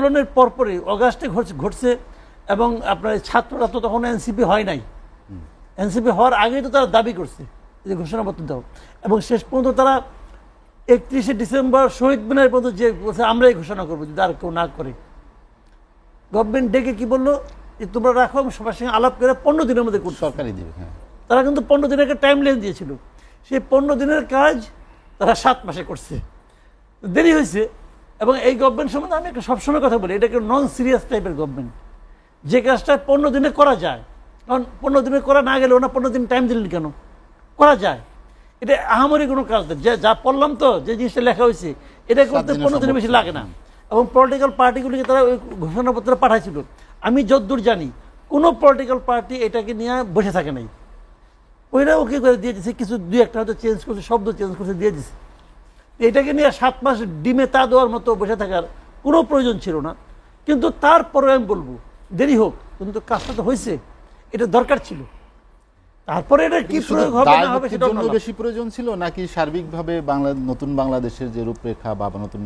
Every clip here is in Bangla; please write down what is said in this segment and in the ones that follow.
আন্দোলনের পরপরই অগাস্টে ঘটছে ঘটছে এবং আপনার ছাত্ররা তো তখন এনসিপি হয় নাই। এনসিপি হওয়ার আগেই তো তারা দাবি করছে যে ঘোষণাপত্র দাও। এবং শেষ পর্যন্ত তারা একত্রিশে ডিসেম্বর শহীদ মিনার পর্যন্ত যে বলছে আমরাই ঘোষণা করব যদি আর কেউ না করে। গভর্নমেন্ট ডেকে কি বলল? যে তোমরা রাখো সবার সঙ্গে আলাপ করে পনেরো দিনের মধ্যে করছ। সরকারি দিবে হ্যাঁ। তারা কিন্তু পনেরো দিনের একটা টাইম লাইন দিয়েছিল। সেই পনেরো দিনের কাজ তারা সাত মাসে করছে। দেরি হয়েছে। এবং এই গভর্নমেন্ট সম্বন্ধে আমি একটা সবসময় কথা বলি এটা একটা নন সিরিয়াস টাইপের গভর্নমেন্ট যে কাজটা পনেরো দিনে করা যায় কারণ পনেরো দিনে করা না গেলে ওনা পনেরো দিন টাইম দিলেন কেন? করা যায়। এটা আহামরি কোনো কাজ না। যা যা পড়লাম তো যে জিনিসটা লেখা হয়েছে এটা করতে পনেরো দিনের সম্ভব বেশি লাগে না। এবং পলিটিক্যাল পার্টিগুলিকে তারা ওই ঘোষণাপত্র পাঠাইছিল। আমি যতদূর জানি কোনো পলিটিক্যাল পার্টি এটাকে নিয়ে বসে থাকে নাই। ওইটা ওকে করে দিয়ে দিছে? কিছু দুই একটা হয়তো চেঞ্জ করছে শব্দ চেঞ্জ করছে দিয়ে দিছে। এটাকে নিয়ে সাত মাস ডিমে তা দেওয়ার মতো বসে থাকার কোনো প্রয়োজন ছিল না। কিন্তু তারপরে আমি বলব দেরি হোক কিন্তু কাজটা তো হয়েছে এটা দরকার ছিল। তারপরে এটা কি প্রয়োগ হবে না হবে সেটা জন্য বেশি প্রয়োজন ছিল নাকি সার্বিকভাবে বাংলা নতুন বাংলাদেশের যে রূপরেখা বা নতুন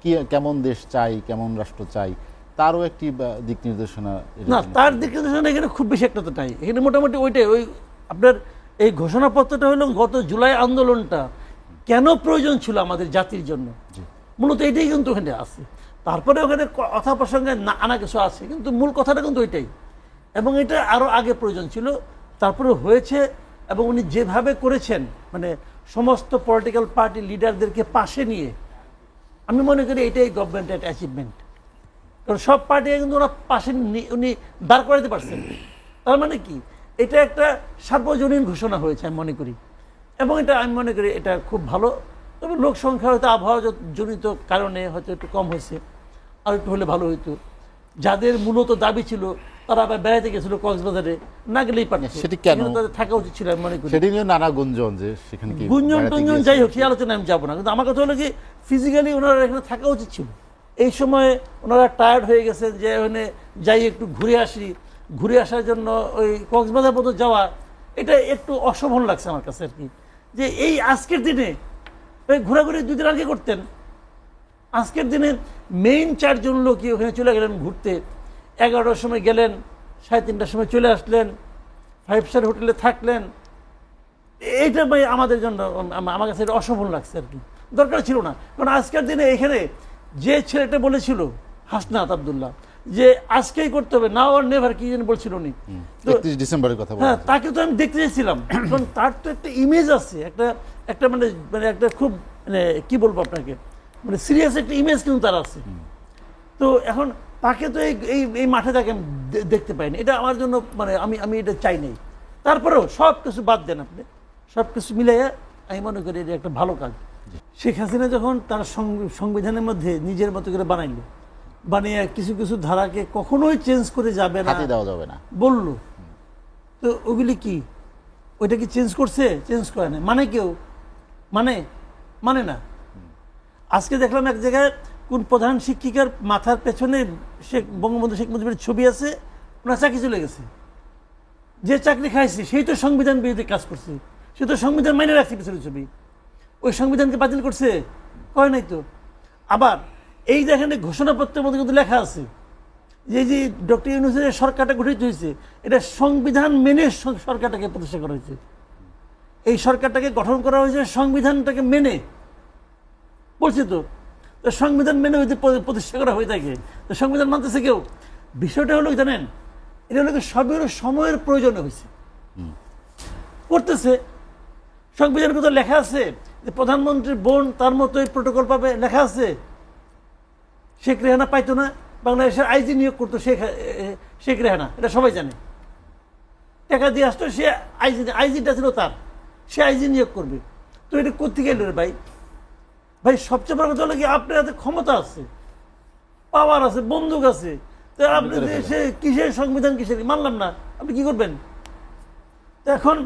কি কেমন দেশ চাই কেমন রাষ্ট্র চাই তারও একটি দিক নির্দেশনা না তার দিক নির্দেশনা এখানে খুব বেশি একটা তো নাই। এখানে মোটামুটি ওইটাই ওই আপনার এই ঘোষণাপত্রটা হলো গত জুলাই আন্দোলনটা কেন প্রয়োজন ছিল আমাদের জাতির জন্য? মূলত এটাই কিন্তু ওখানে আছে। তারপরে ওখানে কথা প্রসঙ্গে না আনা কিছু আছে কিন্তু মূল কথাটা কিন্তু ওইটাই। এবং এটা আরও আগে প্রয়োজন ছিল। তারপরে হয়েছে এবং উনি যেভাবে করেছেন মানে সমস্ত পলিটিক্যাল পার্টি লিডারদেরকে পাশে নিয়ে আমি মনে করি এটাই গভর্নমেন্টের অ্যাচিভমেন্ট কারণ সব পার্টি কিন্তু ওরা পাশে উনি দাঁড় করাতে পারছেন। তার মানে কি? এটা একটা সার্বজনীন ঘোষণা হয়েছে আমি মনে করি। এবং এটা আমি মনে করি এটা খুব ভালো। তবে লোক সংখ্যা হয়তো আবহাওয়া জনিত কারণে হয়তো একটু কম হয়েছে আর একটু হলে ভালো হইতো। যাদের মূলত দাবি ছিল তারা আবার বেড়াতে গেছিল কক্সবাজারে না গেলেই পারত। সেটি কেন? তাদের থাকা উচিত ছিল আমি মনে করি। সেটি নিয়ে নানা গুঞ্জন যে সেখানে কি গুঞ্জন টুঞ্জন যাই হোক সেই আলোচনায় আমি যাব না। কিন্তু আমার কথা হলো কি ফিজিক্যালি ওনারা এখানে থাকা উচিত ছিল। এই সময়ে ওনারা টায়ার্ড হয়ে গেছেন যে ওখানে যাই একটু ঘুরে আসি। ঘুরে আসার জন্য ওই কক্সবাজার পর্যন্ত যাওয়া এটা একটু অশোভন লাগছে আমার কাছে আর কি। যে এই আজকের দিনে ঘোরাঘুরি দুদিন আগে করতেন? আজকের দিনে মেইন চারজন লোকই ওখানে চলে গেলেন ঘুরতে। এগারোটার সময় গেলেন, সাড়ে তিনটার সময় চলে আসলেন ফাইভ স্টার হোটেলে থাকলেন। এইটা ভাই আমাদের জন্য আম- আমার কাছে এটা অসফল লাগছে আর কি। দরকার ছিল না। কারণ আজকের দিনে এখানে যে ছেলেটা বলেছিল, হাসনাত আবদুল্লাহ যে আজকেই করতে হবে নাও আর নেভার কি যেন বলছিল উনি। ডিসেম্বরের কথা হ্যাঁ তাকে তো আমি দেখতে চাইছিলাম। কারণ তার তো একটা ইমেজ আছে একটা একটা মানে মানে একটা খুব মানে কি বলব আপনাকে? মানে সিরিয়াস একটা ইমেজ কিন্তু তার আছে। তো এখন তাকে তো এই এই মাঠে তাকে আমি দেখতে পাইনি। এটা আমার জন্য মানে আমি আমি এটা চাই নাই। তারপরেও সব কিছু বাদ দেন আপনি। সব কিছু মিলাইয়া আমি মনে করি এটা একটা ভালো কাজ। শেখ হাসিনা যখন তার সংবি- সংবিধানের মধ্যে নিজের মতো করে বানাইলো বানিয়ে কিছু কিছু ধারাকে কখনোই চেঞ্জ করে যাবে না। দেওয়া যাবে না। বলল। তো ওগুলি কি? ওইটা কি চেঞ্জ করছে? চেঞ্জ করে না মানে কেউ? মানে? মানে না। আজকে দেখলাম এক জায়গায় কোন প্রধান শিক্ষিকার মাথার পেছনে শেখ বঙ্গবন্ধু শেখ মুজিবের ছবি আছে ওনার চাকরি চলে গেছে। যে চাকরি খাইছে সেই তো সংবিধান বিরোধী কাজ করছে। সে তো সংবিধান মাইনে রাখছে পিছনে ছবি। ওই সংবিধানকে বাতিল করছে? কয় নাই তো। আবার এই দেখেন ঘোষণাপত্রের মধ্যে কিন্তু লেখা আছে যে যে ডক্টর ইউনুসের যে সরকারটা গঠিত হয়েছে এটা সংবিধান মেনে সরকারটাকে প্রতিষ্ঠা করা হয়েছে। এই সরকারটাকে গঠন করা হয়েছে সংবিধানটাকে মেনে। বলছি তো তো সংবিধান মেনে যদি প্রতিষ্ঠা করা হয়ে থাকে তো সংবিধান মানতেছে কেউ? বিষয়টা হলো জানেন? এটা হলো সবের সময়ের প্রয়োজন হয়েছে। করতেছে। সংবিধানের কথা লেখা আছে যে প্রধানমন্ত্রীর বোন তার মতোই প্রোটোকল পাবে লেখা আছে শেখ রেহানা পাইতো না বাংলাদেশের আইজি নিয়োগ করতো শেখ শেখ রেহানা এটা সবাই জানে। টাকা দিয়ে আসতো সে আইজি আইজিটা ছিল তার সে আইজি নিয়োগ করবে। তো এটা কোথেকে এলো রে ভাই? ভাই সবচেয়ে বড় কথা হলো কি আপনার হাতে ক্ষমতা আছে পাওয়ার আছে বন্দুক আছে তো আপনি। সে কিসের সংবিধান কিসের মানলাম না আপনি কি করবেন? তো এখন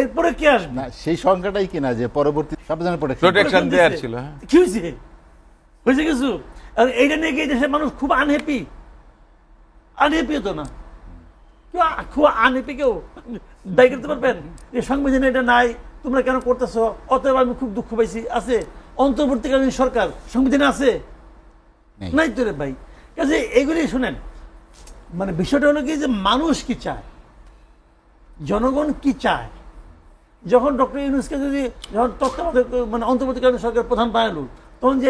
এরপরে কে আসবে? না সেই সংখ্যাটাই কিনা যে পরবর্তী সাবধানে প্রোটেকশন Protection দেয়ার ছিল, হ্যাঁ। কি হয়েছে? হয়েছে কিছু? আর এইটা নিয়ে গিয়ে দেশের মানুষ খুব আনহ্যাপি আনহ্যাপি তো না। কেউ খুব আনহ্যাপি কেউ। দায়ী করতে পারবেন? যে সংবিধানে এটা নাই তোমরা কেন করতেছো? অতএব আমি খুব দুঃখ পাইছি। আছে অন্তর্বর্তীকালীন সরকার সংবিধানে আছে? নাই। তো রে ভাই। কাজে এগুলি শুনেন মানে বিষয়টা হলো কি যে মানুষ কি চায়? জনগণ কি চায়? যখন ডক্টর ইউনুসকে যদি যখন তত্ত্বাবধায়ক মানে অন্তর্বর্তীকালীন সরকার প্রধান বানালো তখন যে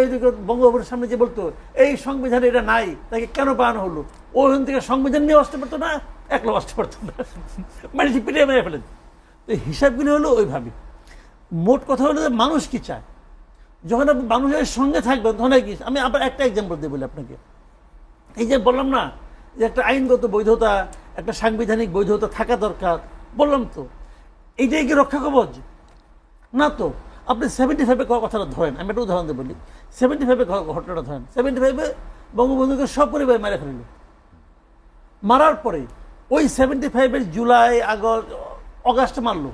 বঙ্গভবনের সামনে যে বলতো, এই সংবিধানে এটা নাই, তাকে কেন বানানো হলো? ওখান থেকে সংবিধান নিয়ে আসতে পারতো না একলা আসতে পারতো না। মানে সে পিটিয়ে মেরে ফেলেন তো হিসাবগুলি হলো ওইভাবে। মোট কথা হলো যে মানুষ কি চায়? যখন আপনি মানুষের সঙ্গে থাকবেন, তখন কি, আমি আবার একটা এক্সাম্পল দিয়ে বলি আপনাকে। এই যে বললাম না, যে একটা আইনগত বৈধতা, একটা সাংবিধানিক বৈধতা থাকা দরকার, বললাম তো। এইটাই কি রক্ষা কবচ? না তো। আপনি সেভেন্টি ফাইভে কথাটা ধরেন, আমি একটা উদাহরণ বলি সেভেন্টি ফাইভে ঘটনাটা ধরেন। সেভেন্টি ফাইভে বঙ্গবন্ধুকে সব পরিবার মেরে ফেলল। মারার পরে ওই সেভেন্টি ফাইভের জুলাই, আগস্ট, অগাস্ট মারলো।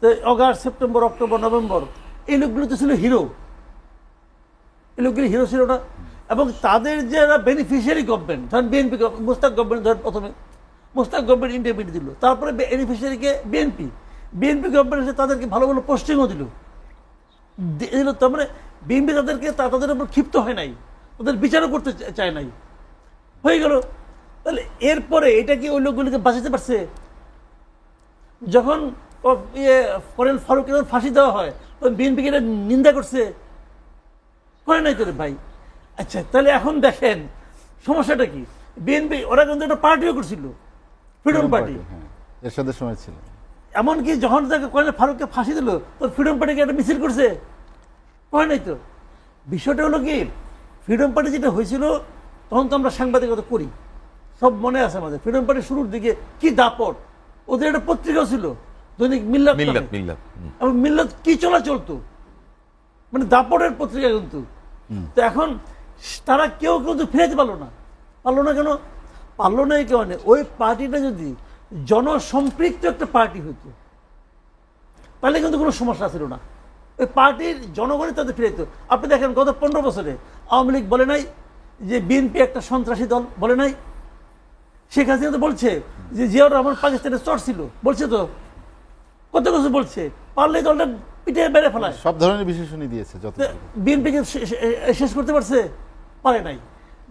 তো অগাস্ট, সেপ্টেম্বর, অক্টোবর, নভেম্বর, এই লোকগুলো তো ছিল হিরো। এই লোকগুলি হিরো ছিল না। এবং তাদের যারা বেনিফিশিয়ারি গভর্নমেন্ট ধরেন বিএনপি মুস্তাক গভর্নমেন্ট ধরেন প্রথমে। মুস্তাক গভর্নমেন্ট ইন্ডিপেন্ডেন্ট দিল। তারপরে বেনিফিশিয়ারিকে বিএনপি বিএনপি গভর্নমেন্ট তাদেরকে ভালো ভালো পোস্টিংও দিল। দিল তার মানে বিএনপি তাদেরকে তাদের উপর ক্ষিপ্ত হয় নাই। তাদের বিচারও করতে চায় নাই। হয়ে গেল। তাহলে এরপরে এটা কি ওই লোকগুলিকে বাঁচাতে পারছে? যখন ইয়ে করেন ফারুক যখন ফাঁসি দেওয়া হয় তখন বিএনপিকে এটা নিন্দা করছে? করে নাই তোরে ভাই। আচ্ছা তাহলে এখন দেখেন সমস্যাটা কি? বিএনপি ওরা কিন্তু একটা পার্টিও করছিল ফ্রিডম পার্টি হ্যাঁ। এরশাদের সময় ছিল। এমনকি যখন তাকে করেন ফারুককে ফাঁসি দিল তোর ফ্রিডম পার্টিকে একটা মিছিল করছে। করে নাই তো। বিষয়টা হলো কি ফ্রিডম পার্টি যেটা হয়েছিল তখন তো আমরা সাংবাদিকতা করি। সব মনে আছে আমাদের। ফ্রিডম পার্টির শুরুর দিকে কি দাপট? ওদের একটা পত্রিকাও ছিল দৈনিক মিল্লাত মিল্লাত। মিল্লাত এবং মিল্লাত কি চলা চলতো মানে দাপটের পত্রিকা কিন্তু। তো এখন তারা কেউ কিন্তু ফিরাতে পারল না। পারল না কেন? পারল না এই কারণে। ওই পার্টিটা যদি জনসম্পৃক্ত একটা পার্টি হতো তাহলে কিন্তু কোনো সমস্যা ছিল না। ওই পার্টির জনগণই তাদের ফিরাইতো আপনি দেখেন গত পনেরো বছরে আওয়ামী লীগ বলে নাই যে বিএনপি একটা সন্ত্রাসী দল বলে নাই। শেখ হাসিনা তো বলছে যে জিয়াউর রহমান পাকিস্তানের চর ছিল। বলছে তো? কত কিছু বলছে? পারলে দলটা পিঠে বেড়ে ফেলায়। সব ধরনের বিশেষণই দিয়েছে যত বিএনপিকে শেষ করতে পারছে? পারে নাই।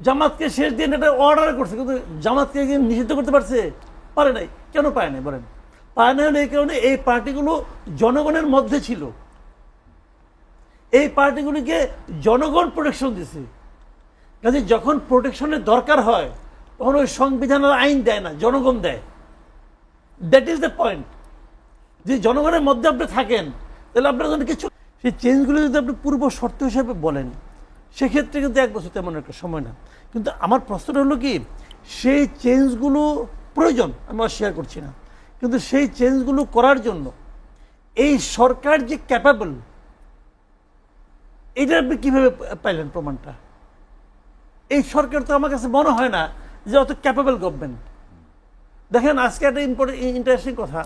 জামাতকে শেষ দিন একটা অর্ডার করছে কিন্তু জামাতকে নিষিদ্ধ করতে পারছে? পারে নাই। কেন পায় নাই বলেন? পায় নাই হলে এই কারণে এই পার্টিগুলো জনগণের মধ্যে ছিল। এই পার্টিগুলিকে জনগণ প্রোটেকশন দিছে। কাজে যখন প্রোটেকশনের দরকার হয়, তখন ওই সংবিধানের আইন দেয় না, জনগণ দেয়। দ্যাট ইজ দ্য পয়েন্ট যে জনগণের মধ্যে আপনি থাকেন, তাহলে আপনার জন্য কিছু সেই চেঞ্জগুলো যদি আপনি পূর্ব শর্ত হিসেবে বলেন, সেক্ষেত্রে কিন্তু এক বছর তেমন একটা সময় না। কিন্তু আমার প্রশ্নটা হলো কি, সেই চেঞ্জগুলো প্রয়োজন, আমি অস্বীকার করছি না। কিন্তু সেই চেঞ্জগুলো করার জন্য এই সরকার যে ক্যাপাবল এটা আপনি কীভাবে পাইলেন প্রমাণটা? এই সরকার তো আমার কাছে মনে হয় না যে অত ক্যাপাবল গভর্নমেন্ট দেখেন, আজকে একটা ইম্পর্টেন্ট ইন্টারেস্টিং কথা।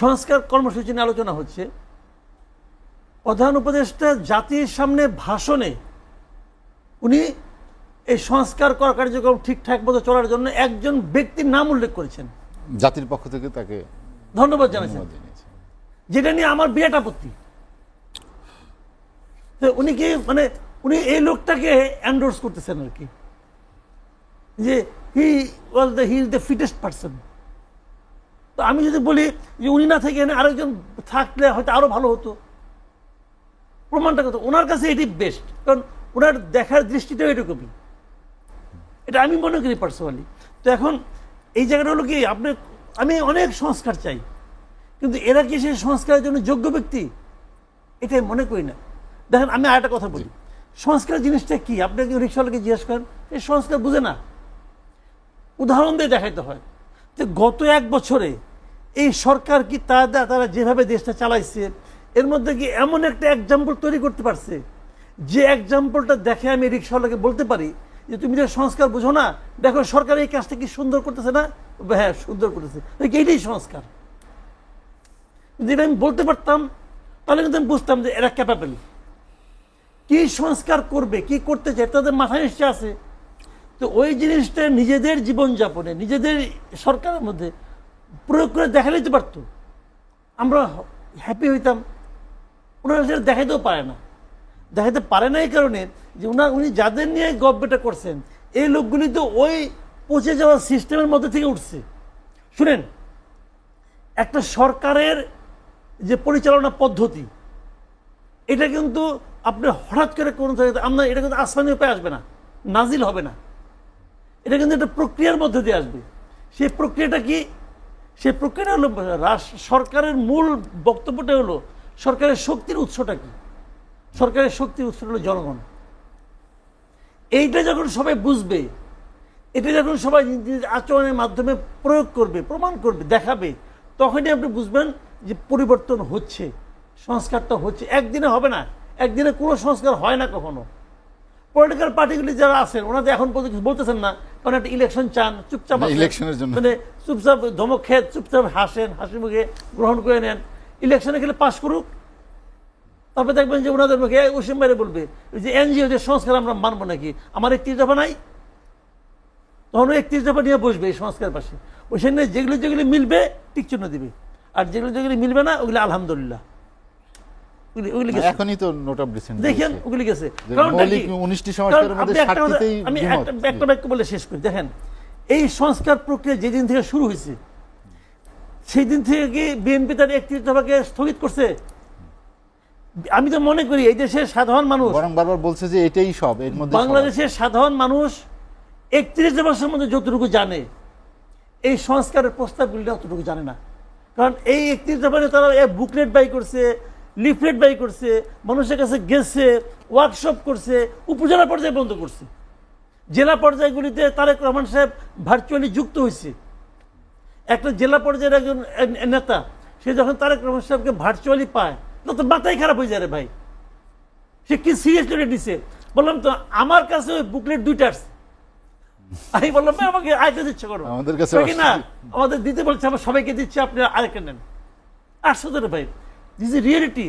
সংস্কার কর্মসূচি নিয়ে আলোচনা হচ্ছে। প্রধান উপদেষ্টা জাতির সামনে ভাষণে উনি এই সংস্কার করা কার্যক্রম ঠিকঠাক মতো চলার জন্য একজন ব্যক্তির নাম উল্লেখ করেছেন। জাতির পক্ষ থেকে তাকে ধন্যবাদ জানাচ্ছেন। যেটা নিয়ে আমার বিরাট আপত্তি। তো উনি কি মানে উনি এই লোকটাকে অ্যান্ডোর্স করতেছেন আর কি। যে he was the he is the fittest person তো আমি যদি বলি যে উনি না থেকে এখানে আরেকজন থাকলে হয়তো আরও ভালো হতো। প্রমাণটা কত? ওনার কাছে এটি বেস্ট কারণ ওনার দেখার দৃষ্টিটাও এরকমই এটা আমি মনে করি পার্সোনালি তো এখন এই জায়গাটা হলো কি আপনি আমি অনেক সংস্কার চাই কিন্তু এরা কি সেই সংস্কারের জন্য যোগ্য ব্যক্তি? এটাই মনে করি না। দেখেন আমি আরেকটা কথা বলি। সংস্কার জিনিসটা কি? আপনি একজন রিক্সাওয়ালাকে জিজ্ঞেস করেন এই সংস্কার বুঝে না। উদাহরণ দিয়ে দেখাইতে হয় যে গত এক বছরে এই সরকার কি তারা তারা যেভাবে দেশটা চালাইছে এর মধ্যে কি এমন একটা এক্সাম্পল তৈরি করতে পারছে? যে এক্সাম্পলটা দেখে আমি রিক্সাওয়ালাকে বলতে পারি যে তুমি যে সংস্কার বুঝো না, দেখো সরকার এই কাজটা কি সুন্দর করতেছে না? হ্যাঁ সুন্দর করতেছে। এইটাই সংস্কার। যেটা আমি বলতে পারতাম, তাহলে কিন্তু আমি বুঝতাম যে এরা ক্যাপাবেল কি সংস্কার করবে, কি করতে চায় তাদের মাথায় নিশ্চয় আছে। তো ওই জিনিসটা নিজেদের জীবনযাপনে, নিজেদের সরকারের মধ্যে প্রয়োগ করে দেখা নিতে পারতো। আমরা হ্যাপি হইতাম। ওনারা সেটা দেখাইতেও পারে না। দেখাইতে পারে না এই কারণে যে উনার, উনি যাদের নিয়ে গব্যটা করছেন, এই লোকগুলি তো ওই পচে যাওয়া সিস্টেমের মধ্যে থেকে উঠছে। শুনেন, একটা সরকারের যে পরিচালনা পদ্ধতি, এটা কিন্তু আপনি হঠাৎ করে কোনো আমরা, এটা কিন্তু আসমানি উপায় আসবে না, নাজিল হবে না। এটা কিন্তু একটা প্রক্রিয়ার মধ্যে দিয়ে আসবে। সেই প্রক্রিয়াটা কি? সেই প্রক্রিয়াটা হলো সরকারের মূল বক্তব্যটা হলো, সরকারের শক্তির উৎসটা কি? সরকারের শক্তির উৎসটা হলো জনগণ। এইটা যখন সবাই বুঝবে এটা যখন সবাই নিজ নিজ আচরণের মাধ্যমে প্রয়োগ করবে প্রমাণ করবে দেখাবে তখনই আপনি বুঝবেন যে পরিবর্তন হচ্ছে সংস্কারটা হচ্ছে একদিনে হবে না একদিনে কোনো সংস্কার হয় না কখনো পলিটিক্যাল পার্টিগুলি যারা আছেন ওনাদের এখন পর্যন্ত কিছু বলতেছেন না কারণ একটা ইলেকশন চান চুপচাপ। ইলেকশনের জন্য। মানে চুপচাপ ধমক খেয়ে চুপচাপ হাসেন হাসি মুখে গ্রহণ করে নেন ইলেকশনে গেলে পাশ করুক তারপরে দেখবেন যে ওনাদের মুখে ওসিম বাইরে বলবে যে এনজিও যে সংস্কার আমরা মানবো নাকি? আমার একত্রিশ দফা নাই। তখন ওই একত্রিশ দফা নিয়ে বসবে এই সংস্কার পাশে। ওইখানে যেগুলো যেগুলি মিলবে টিক চিহ্ন দিবে। আর যেগুলো যেগুলি মিলবে না ওগুলি আলহামদুলিল্লাহ। ওগুলি- ওগুলি গেছে। এখনই তো নোট অফ ডিসেন্ট দেখেন ওগুলি গেছে। যে কারণটা মৌলিক কি? 19টি সংস্কারের মধ্যে আপনি একটা কথা- 60টিতেই আমি একটা একটা বাক্য বলে শেষ করি। দেখেন এই সংস্কার প্রক্রিয়া যেদিন থেকে শুরু হয়েছে সেই দিন থেকে কি বিএনপি তার একত্রিশ দফাকে স্থগিত করছে? আমি তো মনে করি এই দেশের সাধারণ মানুষ বরং বারবার বলছে যে এটাই সব এর মধ্যে বাংলাদেশের সাধারণ মানুষ একত্রিশ বছরের মধ্যে যতটুকু জানে এই সংস্কারের প্রস্তাবগুলি অতটুকু জানে না। কারণ এই একত্রিশ দফারে তারা বুকলেট বাই করছে লিফলেট বাই করছে মানুষের কাছে গেছে ওয়ার্কশপ করছে উপজেলা পর্যায়ে বন্ধ করছে। জেলা পর্যায়গুলিতে তারেক রহমান সাহেব ভার্চুয়ালি যুক্ত হয়েছে। একটা জেলা পর্যায়ের একজন নেতা সে যখন তারেক রহমান সাহেবকে ভার্চুয়ালি পায় তখন মাথায় খারাপ হয়ে যায় রে ভাই। সে কি সিরিয়াসলি দিছে? বললাম তো আমার কাছে ওই বুকলেট দুইটা আমি বললাম ভাই আমাকে আরেকটা দিচ্ছে করো আমাদের কাছে না আমাদের দিতে বলছে আমার সবাইকে দিচ্ছে আপনি আরেকটা নেন। শুধু রে ভাই দিস ইজ রিয়েলিটি